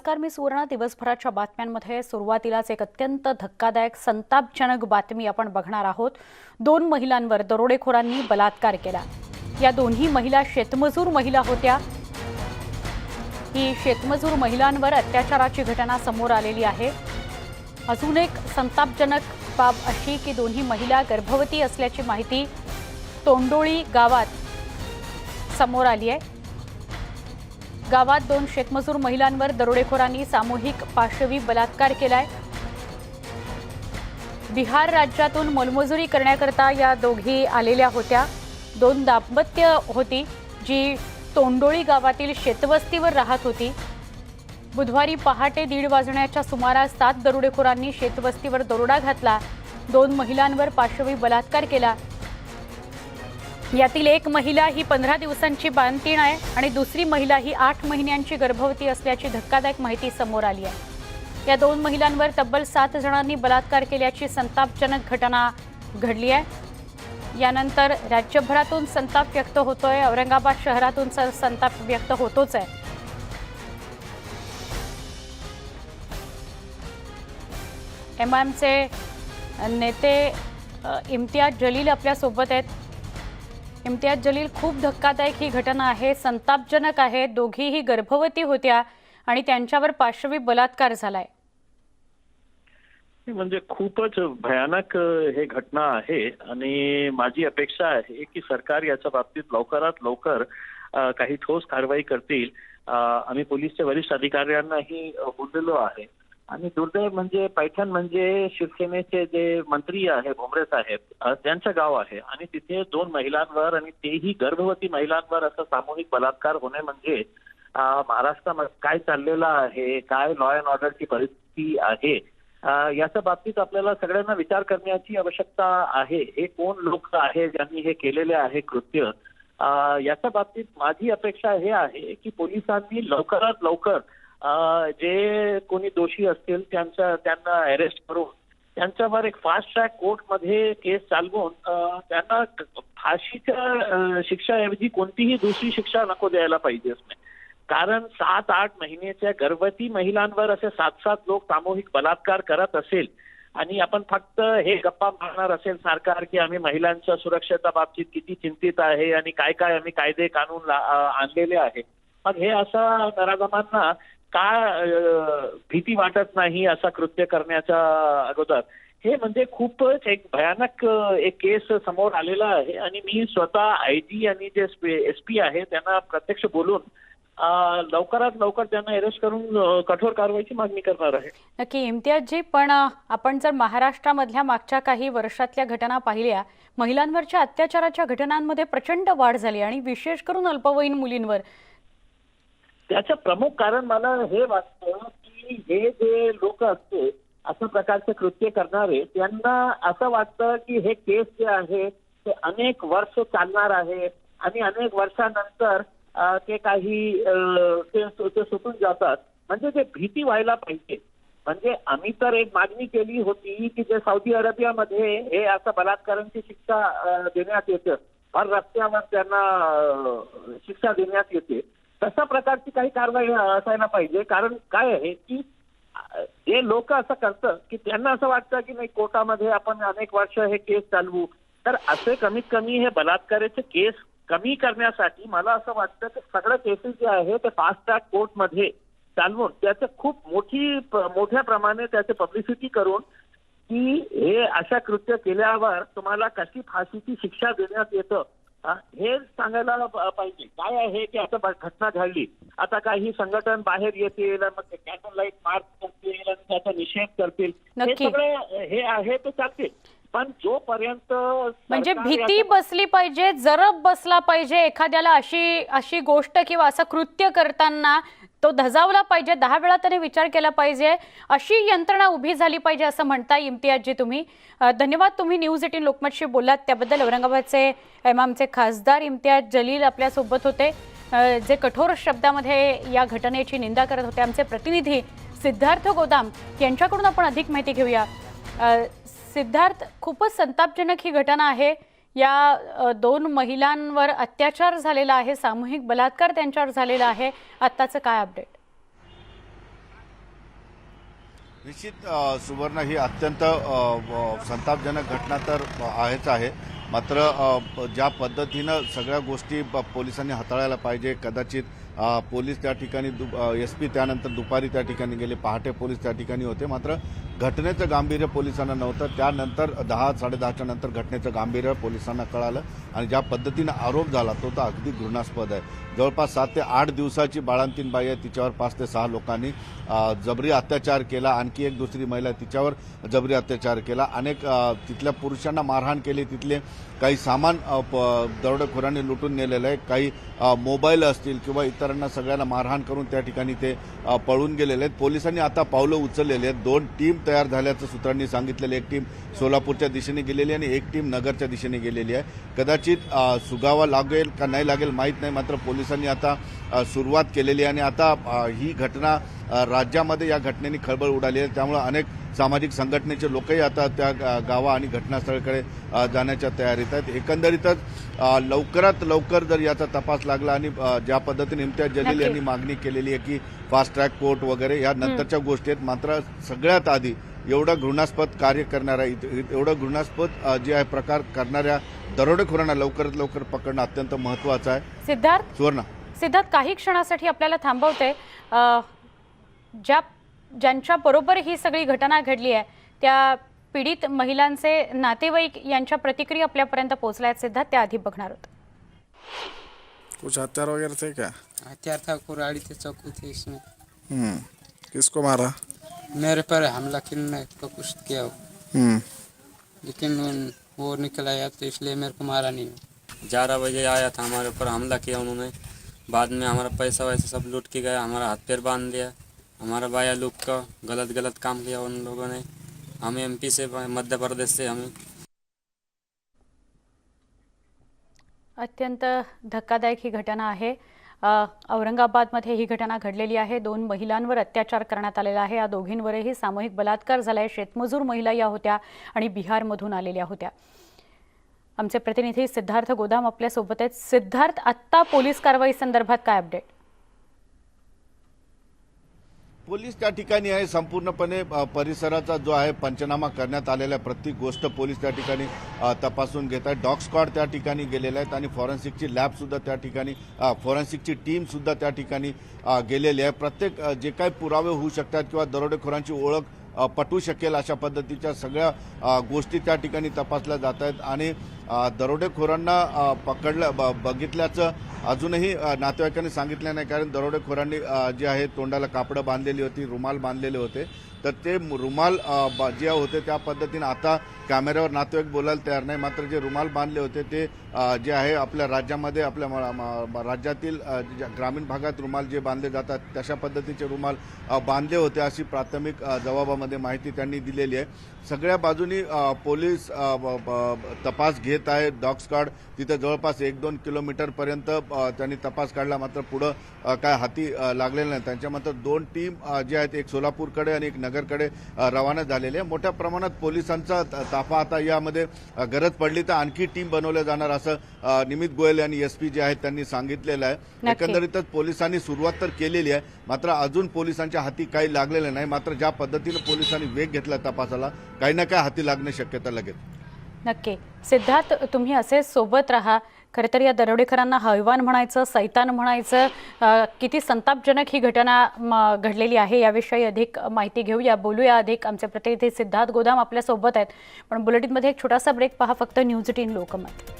नमस्कार मी सुवर्णा. दिवसभराच्या बातम्यांमध्ये सुरुवातीलाच एक अत्यंत धक्कादायक संतापजनक बातमी आपण बघणार आहोत. दोन महिलांवर दरोडेखोरांनी बलात्कार केला. या दोन्ही महिला शेतमजूर महिला होत्या. ही शेतमजूर महिलांवर अत्याचाराची घटना समोर आलेली आहे. अजून एक संतापजनक बाब अशी की दोन्ही महिला गर्भवती असल्याची माहिती तोंडोळी गावात समोर आली आहे. गावात दोन शेतमजूर महिलांवर दरोडेखोरांनी सामूहिक पाशवी बलात्कार केलाय. बिहार राज्यातून मोलमजुरी करण्याकरता या दोघी आलेल्या होत्या. दोन दाम्पत्य होती जी तोंडोळी गावातील शेतवस्तीवर राहत होती. बुधवारी पहाटे दीड वाजण्याच्या सुमारास सात दरोडेखोरांनी शेतवस्तीवर दरोडा घातला. दोन महिलांवर पाशवी बलात्कार केला. यातील एक महिला ही पंधरा दिवसांची बांधतीण आहे आणि दुसरी महिला ही आठ महिन्यांची गर्भवती असल्याची धक्कादायक माहिती समोर आली आहे. या दोन महिलांवर तब्बल सात जणांनी बलात्कार केल्याची संतापजनक घटना घडली आहे. यानंतर राज्यभरातून संताप व्यक्त होतोय. औरंगाबाद शहरातून स- संताप व्यक्त होतोच आहे. एम आयएमचे नेते इम्तियाज जलील आपल्यासोबत आहेत. इम्तियाज जलील खूप धक्कादायक ही घटना आहे संतापजनक आहे दोघीही गर्भवती होत्या आणि त्यांच्यावर पाशवी बलात्कार झालाय. म्हणजे खूपच भयानक हे घटना आहे आणि माझी अपेक्षा आहे की सरकार याच्या बाबतीत लवकरात लवकर काही ठोस कारवाई करतील. आम्ही पोलीसच्या वरिष्ठ अधिकाऱ्यांनाही बोललेलो आहे. आणि दुर्दैव म्हणजे पैठण म्हणजे शिवसेनेचे जे मंत्री आहे भुमरे साहेब त्यांचं गाव आहे. आणि तिथे दोन महिलांवर आणि तेही गर्भवती महिलांवर असं सामूहिक बलात्कार होणे म्हणजे महाराष्ट्रामध्ये काय चाललेलं आहे काय लॉ अँड ऑर्डरची परिस्थिती आहे याच्या बाबतीत आपल्याला सगळ्यांना विचार करण्याची आवश्यकता आहे. हे कोण लोक आहे ज्यांनी हे केलेले आहे कृत्य? याच्या बाबतीत माझी अपेक्षा हे आहे की पोलिसांनी लवकरात लवकर जे कोणी दोषी असतील त्यांचा त्यांना अरेस्ट करून त्यांच्यावर एक फास्ट ट्रॅक कोर्टमध्ये केस चालवून त्यांना फाशीच्या शिक्षाऐवजी कोणतीही दुसरी शिक्षा नको द्यायला पाहिजे असणे कारण सात आठ महिन्याच्या गर्भवती महिलांवर असे सात सात लोक सामूहिक बलात्कार करत असेल आणि आपण फक्त हे गप्पा मारणार असेल सरकार की आम्ही महिलांच्या सुरक्षेच्या बाबतीत किती चिंतित आहे आणि काय काय आम्ही कायदे कानून ला- आणलेले आहे. मग हे असं नराधमांना का भीती वाटत नाही असा कृत्य करण्याच्या अगोदर? हे म्हणजे खूपच एक भयानक एक केस समोर आलेला आहे आणि मी स्वतः आय जी आणि जे एस पी आहे त्यांना प्रत्यक्ष बोलून लवकरात लवकर त्यांना अरेस्ट करून कठोर कारवाईची मागणी करणार आहे. नक्की इम्तियाजजी पण आपण जर महाराष्ट्रामधल्या मागच्या काही वर्षातल्या घटना पाहिल्या महिलांवरच्या अत्याचाराच्या घटनांमध्ये प्रचंड वाढ झाली आणि विशेष करून अल्पवयीन मुलींवर. त्याचं प्रमुख कारण मला हे वाटतं की हे जे लोक असते अशा प्रकारचे कृत्य करणारे त्यांना असं वाटतं की हे केस जे आहे ते अनेक वर्ष चालणार आहे. आणि अनेक वर्षानंतर ते काही ते सुटून जातात. म्हणजे ते भीती व्हायला पाहिजे. म्हणजे आम्ही तर एक मागणी केली होती की जे सौदी अरेबियामध्ये हे असं बलात्कारांची शिक्षा देण्यात येतं. फार रस्त्यावर त्यांना शिक्षा देण्यात येते. तशा प्रकारची काही कारवाई असायला पाहिजे. कारण काय आहे की जे लोक असं करतात की त्यांना असं वाटतं की नाही कोर्टामध्ये आपण अनेक वर्ष हे केस चालवू. तर असे कमीत कमी हे बलात्काराचे केस कमी करण्यासाठी मला असं वाटतं की सगळं केसेस जे आहे ते फास्ट ट्रॅक कोर्टमध्ये चालवून त्याचं खूप मोठी मोठ्या प्रमाणे त्याचे पब्लिसिटी करून की हे अशा कृत्य केल्यावर तुम्हाला कशी फाशीची शिक्षा देण्यात येतं हा, सांगायला पाहिजे. काय आहे की आता घटना घडली. आता काही संघटन बाहेर येतील मग ते कॅन्डल लाइट मार्च करतील आणि त्याचा निषेध करतील. हे. सगळे हे आहे ते चालतील. पण जोपर्यंत म्हणजे भीती बसली पाहिजे जरब बसला पाहिजे एखाद्याला अशी अशी गोष्ट किंवा असं कृत्य करताना तो धजावला पाहिजे दहा वेळा त्याने विचार केला पाहिजे अशी यंत्रणा उभी झाली पाहिजे असं म्हणता इम्तियाजजी तुम्ही. धन्यवाद तुम्ही न्यूज एटीन लोकमतशी बोललात. त्याबद्दल औरंगाबादचे एमामचे खासदार इम्तियाज जलील आपल्यासोबत होते. जे कठोर शब्दामध्ये या घटनेची निंदा करत होते. आमचे प्रतिनिधी सिद्धार्थ गोदाम यांच्याकडून आपण अधिक माहिती घेऊया. सिद्धार्थ खूपच संतापजनक ही घटना आहे. या दोन महिलांवर अत्याचार झालेला आहे सामूहिक बलात्कार त्यांच्यावर झालेला आहे. आत्ताचं काय अपडेट? निश्चित सुवर्ण ही अत्यंत संतापजनक घटना तर आहेच आहे. मात्र ज्या पद्धतीनं सगळ्या गोष्टी पोलिसांनी हाताळायला पाहिजे कदाचित पोलीस त्या ठिकाणी एस पी त्यानंतर दुपारी त्या ठिकाणी गेले पहाटे पोलीस त्या ठिकाणी होते. मात्र घटनेचं गांभीर्य पोलिसांना नव्हतं. त्यानंतर दहा साडेदहाच्या नंतर घटनेचं गांभीर्य पोलिसांना कळालं आणि ज्या पद्धतीनं आरोप झाला तो तर अगदी घृणास्पद आहे. जवळपास सात ते आठ दिवसाची बाळांतीन बाई आहे तिच्यावर पाच ते सहा लोकांनी जबरी अत्याचार केला. आणखी एक दुसरी महिला तिच्यावर जबरी अत्याचार केला. अनेक तिथल्या पुरुषांना मारहाण केली. तिथले काही सामान प- दरोडेखोरांनी लुटून नेलेलं आहे. काही मोबाईल असतील किंवा इतरांना सगळ्यांना मारहाण करून त्या ठिकाणी ते पळून गेलेले आहेत. पोलिसांनी आता पावलं उचललेली आहेत. दोन टीम तयार झाल्याचं सूत्रांनी सांगितलेलं एक टीम सोलापूरच्या दिशेने गेलेली आहे आणि एक टीम नगरच्या दिशेने गेलेली आहे. कदाचित सुगावा लागेल का नाही लागेल माहीत नाही मात्र पोलिसांनी आता सुरुवात केलेली आहे आणि आता ही घटना राज्यामध्ये या घटनेने खळबळ उडाली आहे. त्यामुळे अनेक सामाजिक संघटनेचे लोकही आता त्या गावा आणि घटनास्थळाकडे जाण्याच्या तयारीत आहेत. एकंदरीतच लवकरात लवकर जर याचा तपास लागला आणि ज्या पद्धतीने इम्तियाज जलील. यांनी मागणी केलेली आहे की फास्ट ट्रॅक कोर्ट वगैरे या नंतरच्या गोष्टी आहेत. मात्र सगळ्यात आधी एवढं घृणास्पद कार्य करणाऱ्या एवढं घृणास्पद जे आहे प्रकार करणाऱ्या दरोडेखोरांना लवकरात लवकर पकडणं अत्यंत महत्वाचं आहे. सिद्धार्थ? सुवर्णा. सिद्धार्थ काही क्षणासाठी आपल्याला थांबवते. ज्या ज्यांच्या बरोबर ही सगळी घटना घडली आहे त्या पीडित महिलांचे नातेवाईक यांच्या प्रतिक्रिया आपल्यापर्यंत पोहोचल्या आहेत सिद्धार्थ त्या आधी बघणार आहोत कुछ हथियार वगैरह थे क्या? हथियार था कुराड़ी थे चाकू थे इसमें। हम्म किसको मारा? मेरे पर हमला करने का कुछ किया हो? हम्म। लेकिन उन- वो निकल आया तो इसलिए मेरे को मारा नहीं ग्यारह बजे आया था हमारे ऊपर हमला किया उन्होंने। बाद में हमारा पैसा वैसा सब लूट के गया हमारा हाथ पैर बांध दिया हमारा बाया लोग का गलत गलत काम किया उन लोगों ने। हम एमपी से मध्य प्रदेश से हमें। अत्यंत धक्कादायक ही घटना आहे. औरंगाबादमध्ये ही घटना घडलेली आहे. दोन महिलांवर अत्याचार करण्यात आलेला आहे. या दोघींवरही सामूहिक बलात्कार झाला आहे शेतमजूर महिला या होत्या आणि बिहारमधून आलेल्या होत्या. आमचे प्रतिनिधी सिद्धार्थ गोदाम आपल्यासोबत आहेत. सिद्धार्थ आत्ता पोलीस कारवाई संदर्भात काय अपडेट पोलीस त्या ठिकाणी आहे. संपूर्णपणे परिसराचा जो आहे पंचनामा करण्यात आलेला आहे. प्रत्येक गोष्ट पोलीस त्या ठिकाणी तपासून घेत आहेत. डॉग स्क्वॉड त्या ठिकाणी गेलेले आहेत आणि फॉरेन्सिकची लॅबसुद्धा त्या ठिकाणी फॉरेन्सिकची टीमसुद्धा त्या ठिकाणी गेलेली आहे. प्रत्येक जे काही पुरावे होऊ शकतात किंवा दरोडेखोरांची ओळख पटवू पटू शकेल अशा पद्धतीच्या सगळ्या गोष्टी त्या ठिकाणी तपासल्या जात आहेत. आणि दरोडेखोरांना पकडलं ब- बघितल्याचं अजूनही नातेवाईकांनी सांगितलं नाही. कारण दरोडेखोरांनी जे आहे तोंडाला कापडं बांधलेली होती रुमाल बांधलेले होते. तर ते रुमाल ज्या जे होते त्या पद्धतीने आता कॅमेऱ्यावर नातेवाईक बोलायला तयार नाही. मात्र जे रुमाल बांधले होते ते जे आहे आपल्या राज्यामध्ये आपल्या म- राज्यातील ज्या ग्रामीण भागात रुमाल जे बांधले जातात तशा पद्धतीचे रुमाल बांधले होते अशी प्राथमिक जबाबामध्ये माहिती त्यांनी दिलेली आहे. सगळ्या बाजूनी पोलीस ब- ब- तपास घेत आहे. डॉग स्क्वॉड तिथे जवळपास एक दोन किलोमीटरपर्यंत त्यांनी तपास काढला. मात्र पुढं काय हाती लागलेलं नाही. त्यांच्या मात्र दोन टीम जे आहेत एक सोलापूरकडे आणि एक नगरकडे रवाना झालेले आहे. मोठ्या प्रमाणात पोलिसांचा ताफा आता यामध्ये गरज पडली तर आणखी टीम बनवल्या जाणार असं निमित गोयल आणि एस पी जे आहेत त्यांनी सांगितलेलं आहे. एकंदरीतच पोलिसांनी सुरुवात तर केलेली आहे मात्र अजून पोलिसांच्या हाती काही लागलेलं नाही. मात्र ज्या पद्धतीनं पोलिसांनी वेग घेतला तपासाला काही ना काही हाती लागण्याची शक्यता लगेच. नक्की. सिद्धार्थ तुम्ही असे सोबत राहा. खरं तर या दरोडेकरांना हैवान म्हणायचं सैतान म्हणायचं किती संतापजनक ही घटना म, घडलेली आहे याविषयी अधिक माहिती घेऊया बोलूया अधिक. आमचे प्रतिनिधी सिद्धार्थ गोदाम आपल्यासोबत आहेत. पण बुलेटिनमध्ये एक छोटासा ब्रेक पहा फक्त न्यूज टीन लोकमत.